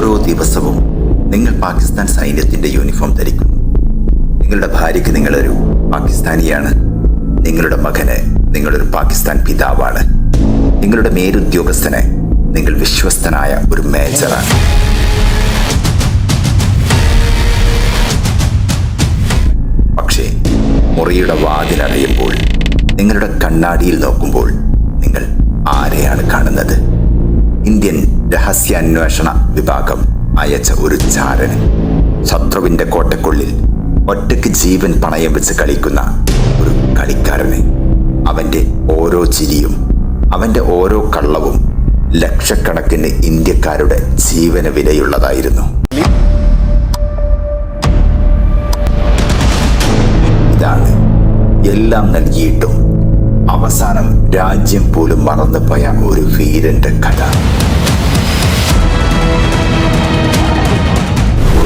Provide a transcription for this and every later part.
ഓരോ ദിവസവും നിങ്ങൾ പാകിസ്ഥാൻ സൈന്യത്തിന്റെ യൂണിഫോം ധരിക്കുന്നു. നിങ്ങളുടെ ഭാര്യയ്ക്ക് നിങ്ങളൊരു പാകിസ്ഥാനിയാണ്. നിങ്ങളുടെ മകന് നിങ്ങളൊരു പാകിസ്ഥാൻ പിതാവാണ്. നിങ്ങളുടെ മേലുദ്യോഗസ്ഥന് നിങ്ങൾ വിശ്വസ്തനായ ഒരു മേജറാണ്. പക്ഷേ മുറിയുടെ വാതിലറിയുമ്പോൾ നിങ്ങളുടെ കണ്ണാടിയിൽ നോക്കുമ്പോൾ നിങ്ങൾ ആരെയാണ് കാണുന്നത്? ഇന്ത്യൻ രഹസ്യാന്വേഷണ വിഭാഗം അയച്ച ഒരു ചാരന്. ശത്രുവിന്റെ കോട്ടക്കുള്ളിൽ ഒറ്റയ്ക്ക് ജീവൻ പണയം വെച്ച് കളിക്കുന്ന ഒരു കളിക്കാരന്. അവന്റെ ഓരോ ചിരിയും അവന്റെ ഓരോ കള്ളവും ലക്ഷക്കണക്കിന് ഇന്ത്യക്കാരുടെ ജീവന വിലയുള്ളതായിരുന്നു. ഇതാണ് എല്ലാം നൽകിയിട്ടും അവസാനം രാജ്യം പോലും മറന്നുപോയ ഒരു വീരന്റെ കഥ.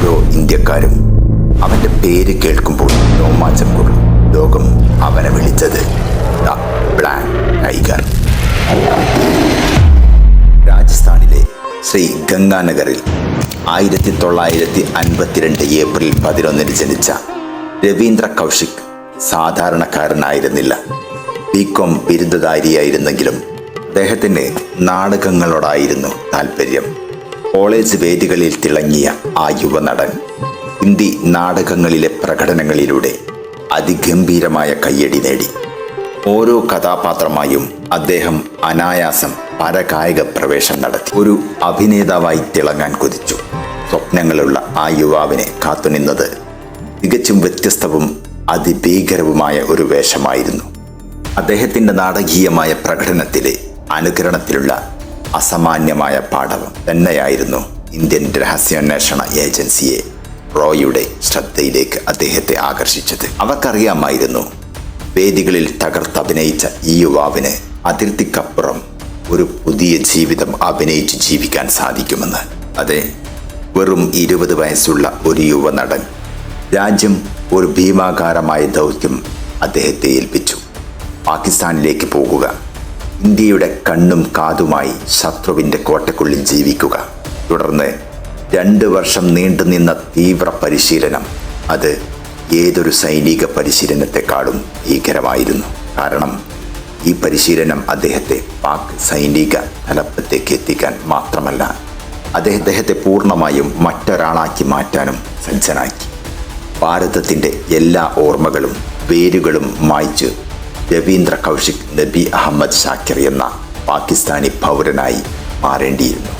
ഓരോ ഇന്ത്യക്കാരും അവന്റെ പേര് കേൾക്കുമ്പോൾ രോമാഞ്ചം കൊള്ളും. ലോകം അവനെ വിളിച്ചത് ടൈഗർ രാജസ്ഥാനിലെ ശ്രീ ഗംഗാനഗറിൽ ആയിരത്തി തൊള്ളായിരത്തി അൻപത്തിരണ്ട് ഏപ്രിൽ പതിനൊന്നിന് ജനിച്ച രവീന്ദ്ര കൗശിക് സാധാരണക്കാരനായിരുന്നില്ല. ബികോം ബിരുദധാരിയായിരുന്നെങ്കിലും അദ്ദേഹത്തിന് നാടകങ്ങളോടായിരുന്നു താല്പര്യം. കോളേജ് വേദികളിൽ തിളങ്ങിയ ആ യുവനടൻ ഹിന്ദി നാടകങ്ങളിലെ പ്രകടനങ്ങളിലൂടെ അതിഗംഭീരമായ കയ്യടി നേടി. ഓരോ കഥാപാത്രമായും അദ്ദേഹം അനായാസം പരകായിക പ്രവേശം നടത്തി. ഒരു അഭിനേതാവായി തിളങ്ങാൻ കൊതിച്ചു. സ്വപ്നങ്ങളുള്ള ആ യുവാവിനെ കാത്തുനിന്നത് തികച്ചും വ്യത്യസ്തവും അതിഭീകരവുമായ ഒരു വേഷമായിരുന്നു. അദ്ദേഹത്തിന്റെ നാടകീയമായ പ്രകടനത്തിലെ അനുകരണത്തിലുള്ള അസാമാന്യമായ പാഠവും തന്നെയായിരുന്നു ഇന്ത്യൻ രഹസ്യാന്വേഷണ ഏജൻസിയെ റോയുടെ ശ്രദ്ധയിലേക്ക് അദ്ദേഹത്തെ ആകർഷിച്ചത്. അവർക്കറിയാമായിരുന്നു വേദികളിൽ തകർത്തഭിനയിച്ച ഈ യുവാവിന് അതിർത്തിക്കപ്പുറം ഒരു പുതിയ ജീവിതം അഭിനയിച്ച് ജീവിക്കാൻ സാധിക്കുമെന്ന്. അതെ വെറും ഇരുപത് വയസ്സുള്ള ഒരു യുവ നടൻ രാജ്യം ഒരു ഭീമാകാരമായ ദൗത്യം അദ്ദേഹത്തെ ഏൽപ്പിച്ചു. പാകിസ്ഥാനിലേക്ക് പോകുക. ഇന്ത്യയുടെ കണ്ണും കാതുമായി ശത്രുവിന്റെ കോട്ടക്കുള്ളിൽ ജീവിക്കുക. തുടർന്ന് രണ്ട് വർഷം നീണ്ടുനിന്ന തീവ്ര പരിശീലനം അത് ഏതൊരു സൈനിക പരിശീലനത്തെക്കാളും ഭീകരമായിരുന്നു. കാരണം ഈ പരിശീലനം അദ്ദേഹത്തെ പാക് സൈനിക തലപ്പത്തേക്ക് എത്തിക്കാൻ മാത്രമല്ല അദ്ദേഹത്തെ പൂർണമായും മറ്റൊരാളാക്കി മാറ്റാനും സജ്ജനാക്കി. ഭാരതത്തിന്റെ എല്ലാ ഓർമ്മകളും വേരുകളും മായ്ച്ച് രവീന്ദ്ര കൗശിക് നബി അഹമ്മദ് ഷാക്കിർ എന്ന പാകിസ്ഥാനി പൗരനായി മാറേണ്ടിയിരുന്നു.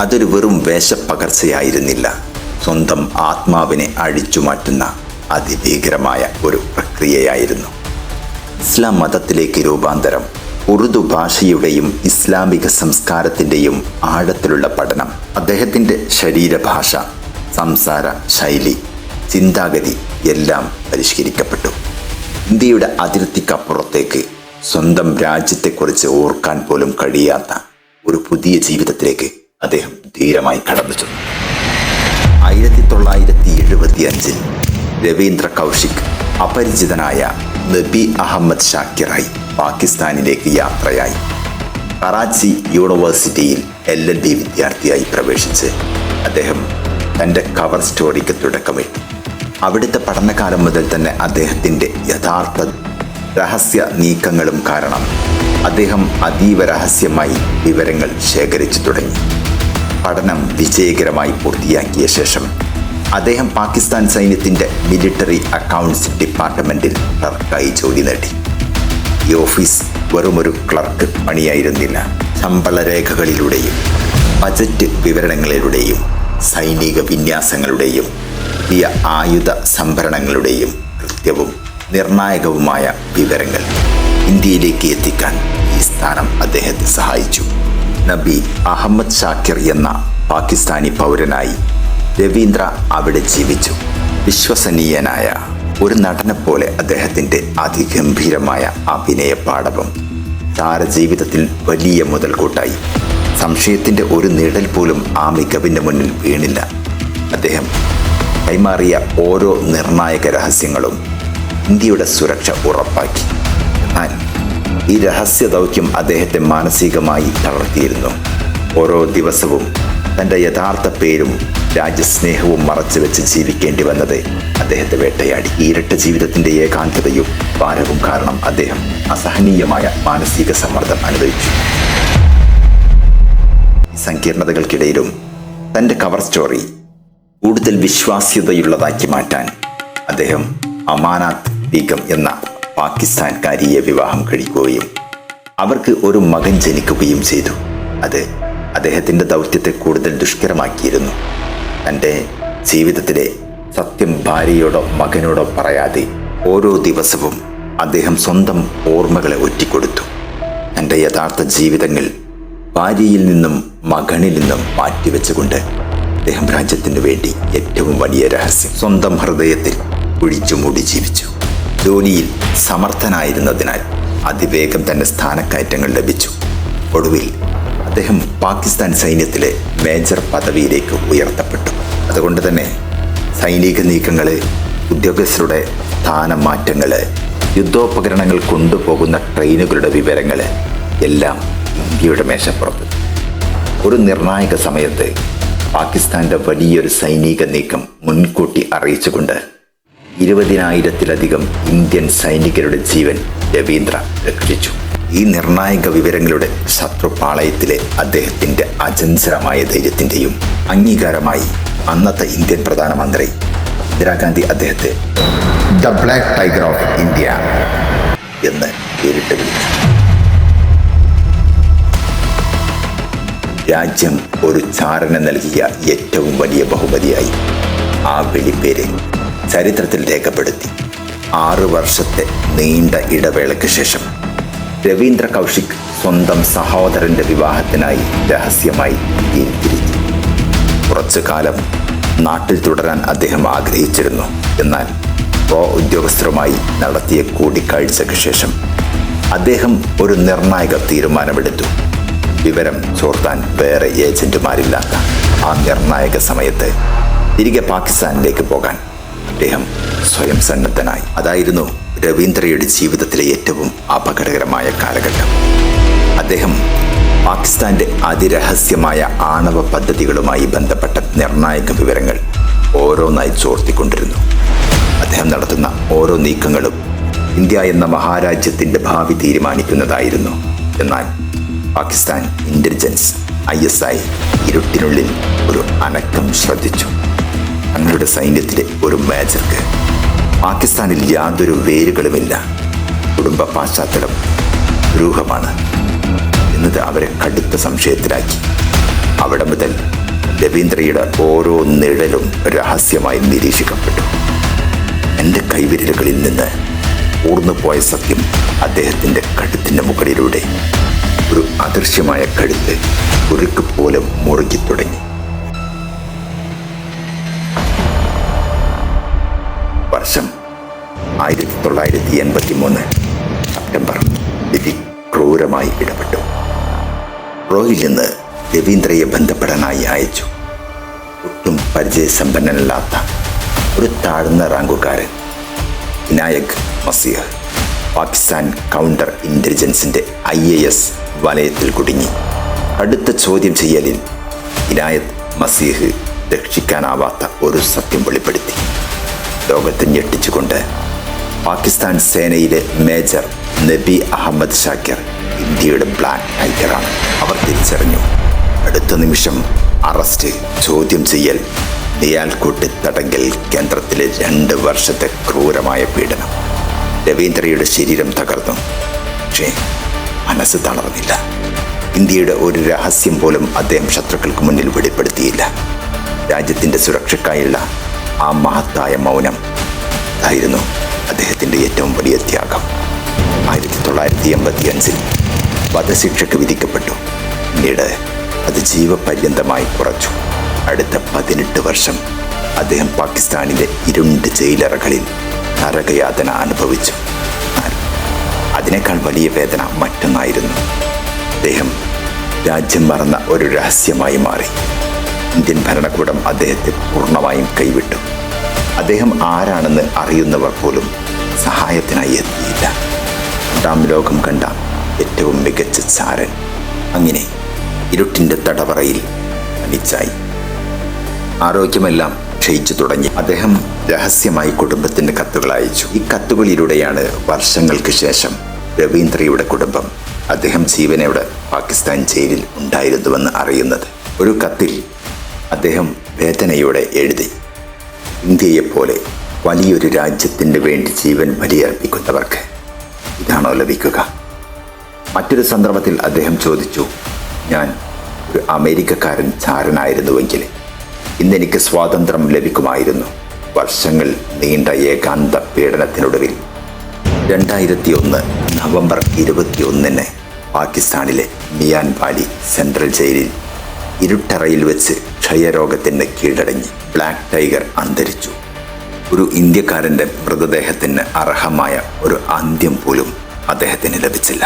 അതൊരു വെറും വേഷപ്പകർച്ചയായിരുന്നില്ല. സ്വന്തം ആത്മാവിനെ അഴിച്ചുമാറ്റുന്ന അതിഭീകരമായ ഒരു പ്രക്രിയയായിരുന്നു. ഇസ്ലാം മതത്തിലേക്ക് രൂപാന്തരം ഉറുദു ഭാഷയുടെയും ഇസ്ലാമിക സംസ്കാരത്തിന്റെയും ആഴത്തിലുള്ള പഠനം അദ്ദേഹത്തിന്റെ ശരീരഭാഷ സംസാര ശൈലി ചിന്താഗതി എല്ലാം പരിഷ്കരിക്കപ്പെട്ടു. ഇന്ത്യയുടെ അതിർത്തിക്കപ്പുറത്തേക്ക് സ്വന്തം രാജ്യത്തെക്കുറിച്ച് ഓർക്കാൻ പോലും കഴിയാത്ത ഒരു പുതിയ ജീവിതത്തിലേക്ക് അദ്ദേഹം ധീരമായി കടന്നു ചെന്നു. ആയിരത്തി തൊള്ളായിരത്തി എഴുപത്തി അഞ്ചിൽ രവീന്ദ്ര കൗശിക് അപരിചിതനായ നബി അഹമ്മദ് ഷാക്കിറായി പാകിസ്ഥാനിലേക്ക് യാത്രയായി. കറാച്ചി യൂണിവേഴ്സിറ്റിയിൽ എൽ എൽ ബി വിദ്യാർത്ഥിയായി പ്രവേശിച്ച് അദ്ദേഹം തന്റെ കവർ സ്റ്റോറിക്ക് തുടക്കമിട്ടു. അവിടുത്തെ പഠനകാലം മുതൽ തന്നെ അദ്ദേഹത്തിന്റെ യഥാർത്ഥ രഹസ്യ നീക്കങ്ങളും കാരണം അദ്ദേഹം അതീവ രഹസ്യമായി വിവരങ്ങൾ ശേഖരിച്ചു തുടങ്ങി. പഠനം വിജയകരമായി പൂർത്തിയാക്കിയ ശേഷം അദ്ദേഹം പാകിസ്ഥാൻ സൈന്യത്തിന്റെ മിലിറ്ററി അക്കൗണ്ട്സ് ഡിപ്പാർട്ട്മെന്റിൽ ക്ലർക്കായി ജോലി നേടി. ഈ ഓഫീസ് വെറുമൊരു ക്ലർക്ക് പണിയായിരുന്നില്ല. ശമ്പള രേഖകളിലൂടെയും ബജറ്റ് വിവരണങ്ങളിലൂടെയും സൈനിക വിന്യാസങ്ങളുടെയും പുതിയ ആയുധ സംഭരണങ്ങളുടെയും കൃത്യവും നിർണായകവുമായ വിവരങ്ങൾ ഇന്ത്യയിലേക്ക് എത്തിക്കാൻ ഈ സ്ഥാനം അദ്ദേഹത്തെ സഹായിച്ചു. നബി അഹമ്മദ് ഷാക്കിർ എന്ന പാകിസ്ഥാനി പൗരനായി രവീന്ദ്ര അവിടെ ജീവിച്ചു. വിശ്വസനീയനായ ഒരു നടനെപ്പോലെ അദ്ദേഹത്തിന്റെ അതിഗംഭീരമായ അഭിനയ പാടവം താരജീവിതത്തിൽ വലിയ മുതൽക്കൂട്ടായി. സംശയത്തിന്റെ ഒരു നിഴൽ പോലും ആ മികവിന്റെ മുന്നിൽ വീണില്ല. അദ്ദേഹം കൈമാറിയ ഓരോ നിർണായക രഹസ്യങ്ങളും ഇന്ത്യയുടെ സുരക്ഷ ഉറപ്പാക്കി. എന്നാൽ ഈ രഹസ്യ ദൗത്യം അദ്ദേഹത്തെ മാനസികമായി തളർത്തിയിരുന്നു. ഓരോ ദിവസവും തന്റെ യഥാർത്ഥ പേരും രാജ്യസ്നേഹവും മറച്ചു വെച്ച് ജീവിക്കേണ്ടി വന്നത് അദ്ദേഹത്തെ വേട്ടയാടി. ഇരട്ട ജീവിതത്തിന്റെ ഏകാന്തതയും ഭാരവും കാരണം അദ്ദേഹം അസഹനീയമായ മാനസിക സമ്മർദ്ദം അനുഭവിച്ചു. സങ്കീർണതകൾക്കിടയിലും തന്റെ കവർ സ്റ്റോറി കൂടുതൽ വിശ്വാസ്യതയുള്ളതാക്കി മാറ്റാൻ അദ്ദേഹം അമാനാത്ത് ബീഗം എന്ന പാകിസ്ഥാൻകാരിയെ വിവാഹം കഴിക്കുകയും അവർക്ക് ഒരു മകൻ ജനിക്കുകയും ചെയ്തു. അത് അദ്ദേഹത്തിന്റെ ദൗത്യത്തെ കൂടുതൽ ദുഷ്കരമാക്കിയിരുന്നു. തന്റെ ജീവിതത്തിലെ സത്യം ഭാര്യയോടോ മകനോടോ പറയാതെ ഓരോ ദിവസവും അദ്ദേഹം സ്വന്തം ഓർമ്മകളെ ഒറ്റിക്കൊടുത്തു. തന്റെ യഥാർത്ഥ ജീവിതങ്ങൾ ഭാര്യയിൽ നിന്നും മകനിൽ നിന്നും മാറ്റിവെച്ചുകൊണ്ട് അദ്ദേഹം രാജ്യത്തിനു വേണ്ടി ഏറ്റവും വലിയ രഹസ്യം സ്വന്തം ഹൃദയത്തിൽ കുഴിച്ചുമൂടി ജീവിച്ചു. ജോലിയിൽ സമർത്ഥനായിരുന്നതിനാൽ അതിവേഗം തന്നെ സ്ഥാനക്കയറ്റങ്ങൾ ലഭിച്ചു. ഒടുവിൽ അദ്ദേഹം പാകിസ്ഥാൻ സൈന്യത്തിലെ മേജർ പദവിയിലേക്ക് ഉയർത്തപ്പെട്ടു. അതുകൊണ്ട് തന്നെ സൈനിക നീക്കങ്ങൾ ഉദ്യോഗസ്ഥരുടെ സ്ഥാനമാറ്റങ്ങൾ യുദ്ധോപകരണങ്ങൾ കൊണ്ടുപോകുന്ന ട്രെയിനുകളുടെ വിവരങ്ങൾ എല്ലാം ഇന്ത്യയുടെ മേശപ്പുറത്ത്. ഒരു നിർണായക സമയത്ത് പാകിസ്ഥാന്റെ വലിയൊരു സൈനിക നീക്കം മുൻകൂട്ടി അറിയിച്ചുകൊണ്ട് ഇരുപതിനായിരത്തിലധികം ഇന്ത്യൻ സൈനികരുടെ ജീവൻ രവീന്ദ്ര രക്ഷിച്ചു. ഈ നിർണായക വിവരങ്ങളുടെ ശത്രുപാളയത്തിലെ അദ്ദേഹത്തിന്റെ അചഞ്ചലമായ ധൈര്യത്തിന്റെയും അംഗീകാരമായി അന്നത്തെ ഇന്ത്യൻ പ്രധാനമന്ത്രി ഇന്ദിരാഗാന്ധി അദ്ദേഹത്തെ the black tiger of India എന്ന് പേരിട്ട്. വിളിച്ചു രാജ്യം ഒരു ചാരന് നൽകിയ ഏറ്റവും വലിയ ബഹുമതിയായി. ആ വെളിപ്പേര് ചരിത്രത്തിൽ രേഖപ്പെടുത്തി. ആറ് വർഷത്തെ നീണ്ട ഇടവേളയ്ക്ക് ശേഷം രവീന്ദ്ര കൗശിക് സ്വന്തം സഹോദരന്റെ വിവാഹത്തിനായി രഹസ്യമായി ഇന്ത്യയിൽ തിരിച്ചു കുറച്ചു കാലം നാട്ടിൽ തുടരാൻ അദ്ദേഹം ആഗ്രഹിച്ചിരുന്നു. എന്നാൽ പ്രോ ഉദ്യോഗസ്ഥരുമായി നടത്തിയ കൂടിക്കാഴ്ചയ്ക്ക് ശേഷം അദ്ദേഹം ഒരു നിർണായക തീരുമാനമെടുത്തു. വിവരം ചോർത്താൻ വേറെ ഏജന്റുമാരില്ലാത്ത ആ നിർണായക സമയത്ത് തിരികെ പാകിസ്ഥാനിലേക്ക് പോകാൻ അദ്ദേഹം സ്വയം സന്നദ്ധനായി. അതായിരുന്നു രവീന്ദ്രയുടെ ജീവിതത്തിലെ ഏറ്റവും അപകടകരമായ കാലഘട്ടം. അദ്ദേഹം പാകിസ്ഥാന്റെ അതിരഹസ്യമായ ആണവ പദ്ധതികളുമായി ബന്ധപ്പെട്ട നിർണായക വിവരങ്ങൾ ഓരോന്നായി ചോർത്തിക്കൊണ്ടിരുന്നു. അദ്ദേഹം നടത്തുന്ന ഓരോ നീക്കങ്ങളും ഇന്ത്യ എന്ന മഹാരാജ്യത്തിന്റെ ഭാവി തീരുമാനിക്കുന്നതായിരുന്നു. എന്നാൽ Pakistan intelligence I S I ഇരുട്ടിനുള്ളിൽ ഒരു അനക്കം ശ്രദ്ധിച്ചു. തങ്ങളുടെ സൈന്യത്തിലെ ഒരു മേജർക്ക് പാകിസ്ഥാനിൽ യാതൊരു വേരുകളുമില്ല. കുടുംബ പാശ്ചാത്തലം ദ്രൂഹമാണ് എന്നത് അവരെ കടുത്ത സംശയത്തിലാക്കി. അവിടെ മുതൽ രവീന്ദ്രയുടെ ഓരോ നിഴലും രഹസ്യമായി നിരീക്ഷിക്കപ്പെട്ടു. എന്റെ കൈവിരലുകളിൽ നിന്ന് ഊർന്നുപോയ സത്യം അദ്ദേഹത്തിന്റെ കടുത്തിന്റെ മുകളിലൂടെ ഒരു അദൃശ്യമായ കഴുത്ത് ഉരുക്ക് പോലെ മുറുകി തുടങ്ങി. വർഷം ആയിരത്തി തൊള്ളായിരത്തി എൺപത്തി മൂന്ന് സെപ്റ്റംബർ വിധി ക്രൂരമായി ഇടപെട്ടു. റോയിൽ നിന്ന് രവീന്ദ്രയെ ബന്ധപ്പെടാനായി അയച്ചു. ഒട്ടും പരിചയസമ്പന്നനല്ലാത്ത ഒരു താഴ്ന്ന റാങ്കുകാരൻ വിനായക് മസിയർ പാകിസ്ഥാൻ കൗണ്ടർ ഇന്റലിജൻസിന്റെ ഐ എ എസ് വലയത്തിൽ കുടുങ്ങി. അടുത്ത ചോദ്യം ചെയ്യലിൽ ഇനായത്ത് മസീഹ് രക്ഷിക്കാനാവാത്ത ഒരു സത്യം വെളിപ്പെടുത്തി. ലോകത്തെ ഞെട്ടിച്ചുകൊണ്ട് പാകിസ്ഥാൻ സേനയിലെ മേജർ നബി അഹമ്മദ് ഷാക്കിർ ഇന്ത്യയുടെ പ്ലാൻ ടൈഗറാണ് അവർ തിരിച്ചറിഞ്ഞു. അടുത്ത നിമിഷം അറസ്റ്റ് ചോദ്യം ചെയ്യൽ നിയാൽക്കൂട്ട് തടങ്കൽ കേന്ദ്രത്തിലെ രണ്ട് വർഷത്തെ ക്രൂരമായ പീഡനം. രവീന്ദ്രയുടെ ശരീരം തകർന്നു. പക്ഷേ മനസ്സ് തളർന്നില്ല. ഇന്ത്യയുടെ ഒരു രഹസ്യം പോലും അദ്ദേഹം ശത്രുക്കൾക്ക് മുന്നിൽ വെളിപ്പെടുത്തിയില്ല. രാജ്യത്തിന്റെ സുരക്ഷയ്ക്കായുള്ള ആ മഹത്തായ മൗനം ആയിരുന്നു അദ്ദേഹത്തിന്റെ ഏറ്റവും വലിയ ത്യാഗം. ആയിരത്തി തൊള്ളായിരത്തി എൺപത്തി അഞ്ചിൽ വധശിക്ഷയ്ക്ക് വിധിക്കപ്പെട്ടു. പിന്നീട് അത് ജീവപര്യന്തമായി കുറച്ചു. അടുത്ത പതിനെട്ട് വർഷം അദ്ദേഹം പാകിസ്ഥാനിലെ ഇരുണ്ട് ജയിലറകളിൽ നരകയാതന അനുഭവിച്ചു. അതിനേക്കാൾ വലിയ വേദന മറ്റൊന്നായിരുന്നു. അദ്ദേഹം രാജ്യം മറന്ന ഒരു രഹസ്യമായി മാറി. ഇന്ത്യൻ ഭരണകൂടം അദ്ദേഹത്തെ പൂർണമായും കൈവിട്ടു. അദ്ദേഹം ആരാണെന്ന് അറിയുന്നവർ പോലും സഹായത്തിനായി എത്തിയില്ല. രണ്ടാം ലോകം കണ്ട ഏറ്റവും മികച്ച ചാരൻ അങ്ങനെ ഇരുട്ടിന്റെ തടവറയിൽ തനിച്ചായി. ആരോഗ്യമെല്ലാം ക്ഷയിച്ചു തുടങ്ങി. അദ്ദേഹം രഹസ്യമായി കുടുംബത്തിന്റെ കത്തുകൾ അയച്ചു. ഈ കത്തുകളിലൂടെയാണ് വർഷങ്ങൾക്ക് ശേഷം രവീന്ദ്രയുടെ കുടുംബം അദ്ദേഹം ജീവനോടെ പാകിസ്ഥാൻ ജയിലിൽ ഉണ്ടായിരുന്നുവെന്ന് അറിയുന്നത്. ഒരു കത്തിൽ അദ്ദേഹം വേദനയോടെ എഴുതി ഇന്ത്യയെപ്പോലെ വലിയൊരു രാജ്യത്തിന് വേണ്ടി ജീവൻ ബലിയർപ്പിക്കുന്നവർക്ക് ഇതാണോ ലഭിക്കുക? മറ്റൊരു സന്ദർഭത്തിൽ അദ്ദേഹം ചോദിച്ചു ഞാൻ ഒരു അമേരിക്കക്കാരൻ ചാരനായിരുന്നുവെങ്കിൽ ഇന്നെനിക്ക് സ്വാതന്ത്ര്യം ലഭിക്കുമായിരുന്നു. വർഷങ്ങൾ നീണ്ട ഏകാന്ത പീഡനത്തിനൊടുവിൽ. രണ്ടായിരത്തി ഒന്ന് നവംബർ ഇരുപത്തിയൊന്നിന് പാകിസ്ഥാനിലെ മിയാൻ സെൻട്രൽ ജയിലിൽ ഇരുട്ടറയിൽ വെച്ച് ക്ഷയരോഗത്തിന് കീഴടങ്ങി ബ്ലാക്ക് ടൈഗർ അന്തരിച്ചു. ഒരു ഇന്ത്യക്കാരന്റെ മൃതദേഹത്തിന് അർഹമായ ഒരു അന്ത്യം പോലും അദ്ദേഹത്തിന് ലഭിച്ചില്ല.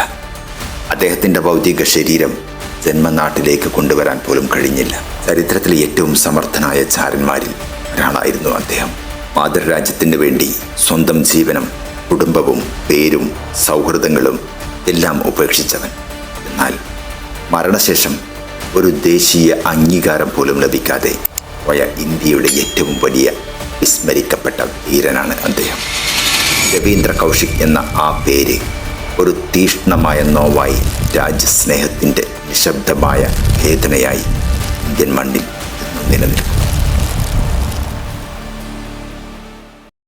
അദ്ദേഹത്തിന്റെ ഭൗതിക ശരീരം ജന്മനാട്ടിലേക്ക് കൊണ്ടുവരാൻ പോലും കഴിഞ്ഞില്ല. ചരിത്രത്തിലെ ഏറ്റവും സമർത്ഥനായ ചാരന്മാരിൽ ഒരാളായിരുന്നു അദ്ദേഹം. മാതൃരാജ്യത്തിന് വേണ്ടി സ്വന്തം ജീവനം കുടുംബവും പേരും സൗഹൃദങ്ങളും എല്ലാം ഉപേക്ഷിച്ചവൻ. എന്നാൽ മരണശേഷം ഒരു ദേശീയ അംഗീകാരം പോലും ലഭിക്കാതെ പോയ ഇന്ത്യയുടെ ഏറ്റവും വലിയ വിസ്മരിക്കപ്പെട്ട ധീരനാണ് അദ്ദേഹം. രവീന്ദ്ര കൗശിക് എന്ന ആ പേര് ഒരു തീഷ്ണമായ നോവായി രാജ്യസ്നേഹത്തിന്റെ നിശബ്ദമായ വേദനയായി ഇന്ത്യൻ മണ്ണിൽ നിലനിൽക്കുന്നു. നിലനിൽക്കും